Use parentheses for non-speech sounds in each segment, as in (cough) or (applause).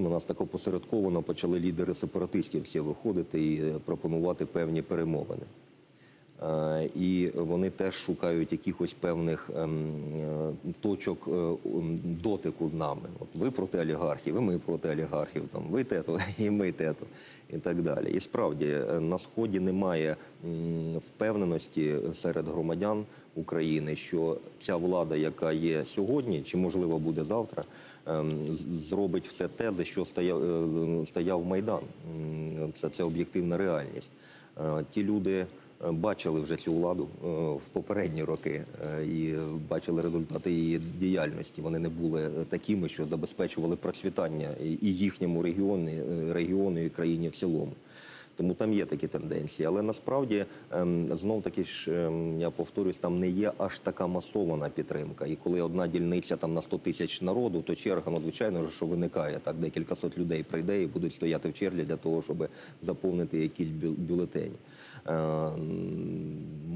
На нас так опосередковано почали лідери сепаратистів всі виходити і е, пропонувати певні перемовини. Е, І вони теж шукають якихось певних ем, е, точок е, дотику з нами. От ви проти олігархів, і ми проти олігархів, там ви тето, (laughs) і ми тето, і так далі. І справді на сході немає впевненості серед громадян України, що ця влада, яка є сьогодні, чи можливо буде завтра, ем, зробить все те, за що стояв, стояв майдан. Це, це об'єктивна реальність. Ті люди бачили вже цю владу е, в попередні роки е, і бачили результати її діяльності. Вони не були е, такими, що забезпечували процвітання і- їхньому регіону, е, регіону і країні в цілому. Тому там є такі тенденції, але насправді ем, знов таки ж ем, я повторюсь, там не є аж така масована підтримка. І коли одна дільниця там на 100 тисяч народу, то черга, ну звичайно що виникає так. Декілька сот людей прийде і будуть стояти в черзі для того, щоб заповнити якісь бю- бюлетені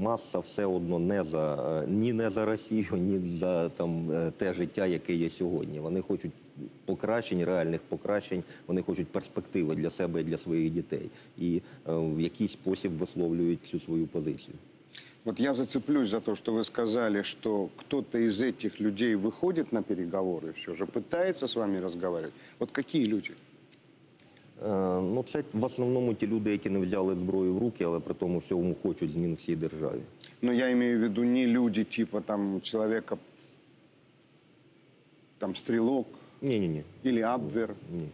Е, м, Маса все одно не за е, ні не за Росію, ні за там е, те життя, яке є сьогодні. Вони хочуть покращень, реальних покращень. Вони хочуть перспективи для себе і для своїх дітей, і е, в якийсь спосіб висловлюють цю свою позицію. Вот я зацеплюсь за то, что вы сказали, что кто-то из этих людей выходит на переговоры, все же пытается с вами разговаривать. Вот какие люди? Ну, це в основному ті люди, які не взяли зброю в руки, але при тому всьому хочуть змін всій державі. Ну я маю в виду не люди типу там чоловіка, там стрілок. Ні, ні, ні. Абвер. Ні.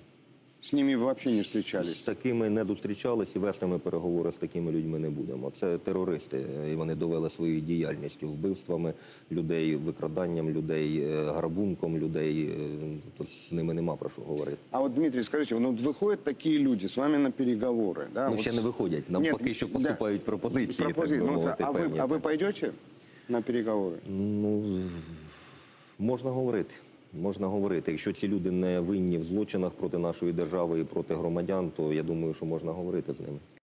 С ними вы вообще не З встречались. такими не зустрічались і вести ми переговори з такими людьми не будемо. Це терористи, і вони довели своєю діяльністю, вбивствами людей, викраданням людей, е, грабунком людей. е, Тобто з ними нема про що говорити. А вот, Дмитрий, скажите, ну вот выходят такие люди с вами на переговоры, да? Ну, вот ще с- не виходять. Нам Нет, поки що да. поступають пропозиції. Пропози- так би ну, мовити, а, вы, певні, а вы так. пойдете на переговоры? Ну, можна говорити. Можна говорити. Якщо ці люди не винні в злочинах проти нашої держави і проти громадян, то я думаю, що можна говорити з ними.